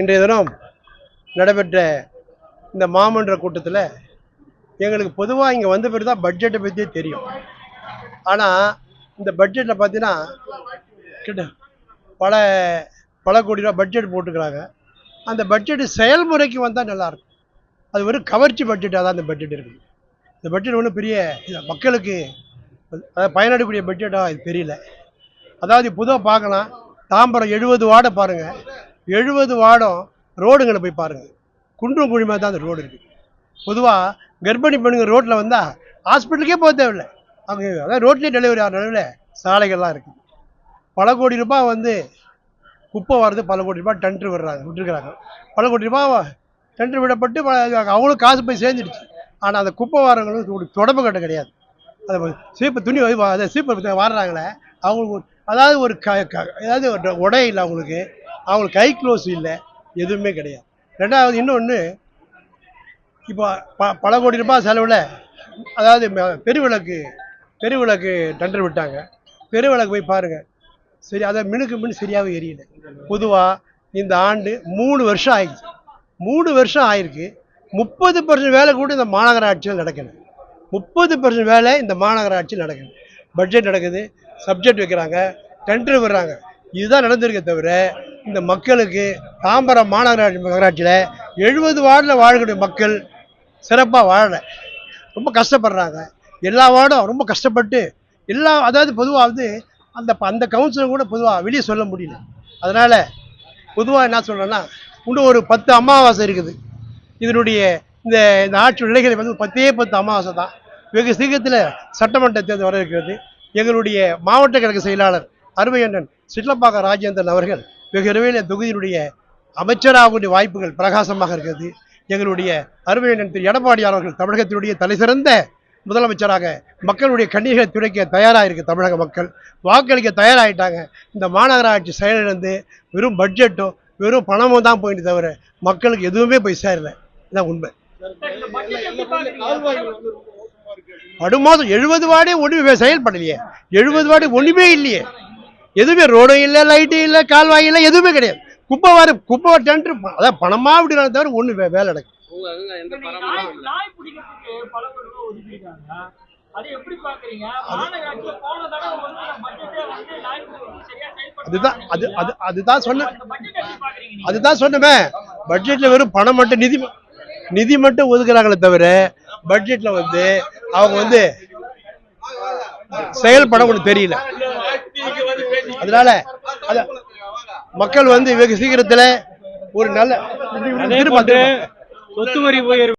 இன்றைய தினம் நடைபெற்ற இந்த மாமன்ற கூட்டத்தில் எங்களுக்கு பொதுவாக இங்கே வந்த பிறகு தான் பட்ஜெட்டை பற்றியே தெரியும். ஆனால் இந்த பட்ஜெட்டில் பார்த்தீங்கன்னா கிட்ட பல பல கோடி ரூபா பட்ஜெட் போட்டுக்கிறாங்க. அந்த பட்ஜெட்டு செயல்முறைக்கு வந்தால் நல்லாயிருக்கும். அது ஒரு கவர்ச்சி பட்ஜெட்டாக தான் அந்த பட்ஜெட் இருக்குது. இந்த பட்ஜெட் ஒன்றும் பெரிய இது மக்களுக்கு அதாவது பயனடையக்கூடிய பட்ஜெட்டாக இது தெரியல. அதாவது பொதுவாக பார்க்கலாம் தாம்பரம் எழுபது வார்டை பாருங்கள் எழுபது வார்டும் ரோடுங்களை போய் பாருங்கள் குன்றும் குழிமா தான் அந்த ரோடு இருக்குது பொதுவாக கர்ப்பிணி பெண்ணுங்க ரோட்டில் வந்தால் ஹாஸ்பிட்டலுக்கே போக தேவையில்லை. அவங்க அதாவது ரோட்லேயே டெலிவரி ஆகிற அளவில் சாலைகள்லாம் இருக்குது பல கோடி ரூபாய் வந்து குப்பை வருது பல கோடி ரூபாய் டெண்டர் விடுறாங்க விட்டுருக்குறாங்க. பல கோடி ரூபாய் டெண்டர் விடப்பட்டு அவங்களும் காசு போய் சேர்ந்துடுச்சு. ஆனால் அந்த குப்பை வாரங்களுக்கு ஒரு தொடர்பு கட்ட கிடையாது. அதை சீப்பு துணி அதை சீப்பு வாடுறாங்களே அவங்களுக்கு ஒரு- அதாவது ஒரு க க- அதாவது ஒரு உடை இல்லை அவங்களுக்கு. அவங்களுக்கு கை க்ளோஸ் இல்லை எதுவுமே கிடையாது. ரெண்டாவது இன்னொன்று இப்போ ப பல கோடி ரூபாய் செலவில் அதாவது பெருவிளக்கு பெருவிளக்கு டெண்டர் விட்டாங்க. பெருவிளக்கு போய் பாருங்கள் சரி அதை மினுக்கு மினு சரியாகவே எரியல. பொதுவாக இந்த ஆண்டு மூணு வருஷம் ஆயிடுச்சு. மூணு வருஷம் ஆயிருக்கு. முப்பது பர்சன்ட் வேலை கூட இந்த மாநகராட்சியில் நடக்கணும் முப்பது பர்சன்ட் வேலை இந்த மாநகராட்சியில் நடக்கணும் பட்ஜெட் நடக்குது. சப்ஜெக்ட் வைக்கிறாங்க. டெண்டர் விடுறாங்க இதுதான் நடந்திருக்கே தவிர இந்த மக்களுக்கு தாம்பரம் மாநகராட்சி நகராட்சியில் எழுபது வார்டில் வாழக்கூடிய மக்கள் சிறப்பாக வாழலை. ரொம்ப கஷ்டப்படுறாங்க. எல்லா வார்டும் ரொம்ப கஷ்டப்பட்டு எல்லா அதாவது பொதுவாக வந்து அந்த அந்த கவுன்சிலர் கூட பொதுவாக வெளியே சொல்ல முடியல. அதனால் பொதுவாக என்ன சொல்கிறேன்னா இன்னும் ஒரு பத்து அமாவாசை இருக்குது. இதனுடைய இந்த இந்த ஆட்சி நிலைகளை வந்து பத்தே பத்து அமாவாசை தான். வெகு சீக்கிரத்தில் சட்டமன்ற தேர்தல் வர இருக்கிறது. எங்களுடைய மாவட்ட கழக செயலாளர் அருமையண்ணன் சிட்லப்பாக்க ராஜேந்திரன் அவர்கள் வெகு விரைவில் தொகுதியினுடைய அமைச்சராகக்கூடிய வாய்ப்புகள் பிரகாசமாக இருக்கிறது. எங்களுடைய அருமையண்ணன் திரு எடப்பாடியார் அவர்கள் தமிழகத்தினுடைய தலைசிறந்த முதலமைச்சராக மக்களுடைய கண்ணீர்களை துடைக்க தயாராக இருக்குது தமிழக மக்கள். வாக்களிக்க தயாராகிட்டாங்க இந்த மாநகராட்சி செயலிழந்து வெறும் பட்ஜெட்டும் வெறும் பணமும் தான் போயிட்டு தவிர மக்களுக்கு எதுவுமே போய் சேரல. இதான் உண்மை. படுமோதம் எழுபது வார்டே ஒன்றுமே செயல்படலையே. எழுபது வார்டு ஒன்றுமே இல்லையே. எதுவுமே ரோடும் இல்லை லைட்டும் இல்லை கால்வாய் இல்லை எதுவுமே கிடையாது. குப்பை வார குப்பை டெண்டர் அதான் பணமாக விடுறாங்க தவிர ஒன்று வேலை நடக்கும் அதுதான் அது அது அதுதான் சொன்ன அதுதான் சொன்னமே பட்ஜெட்ல வெறும் பணம் மட்டும் நிதி நிதி மட்டும் ஒதுக்குறாங்களே தவிர பட்ஜெட்ல வந்து அவங்க வந்து செயல்பட ஒன்று தெரியல. அதனால அத மக்கள் வந்து வெகு சீக்கிரத்துல ஒரு நல்ல சொத்து வரி உயர்வு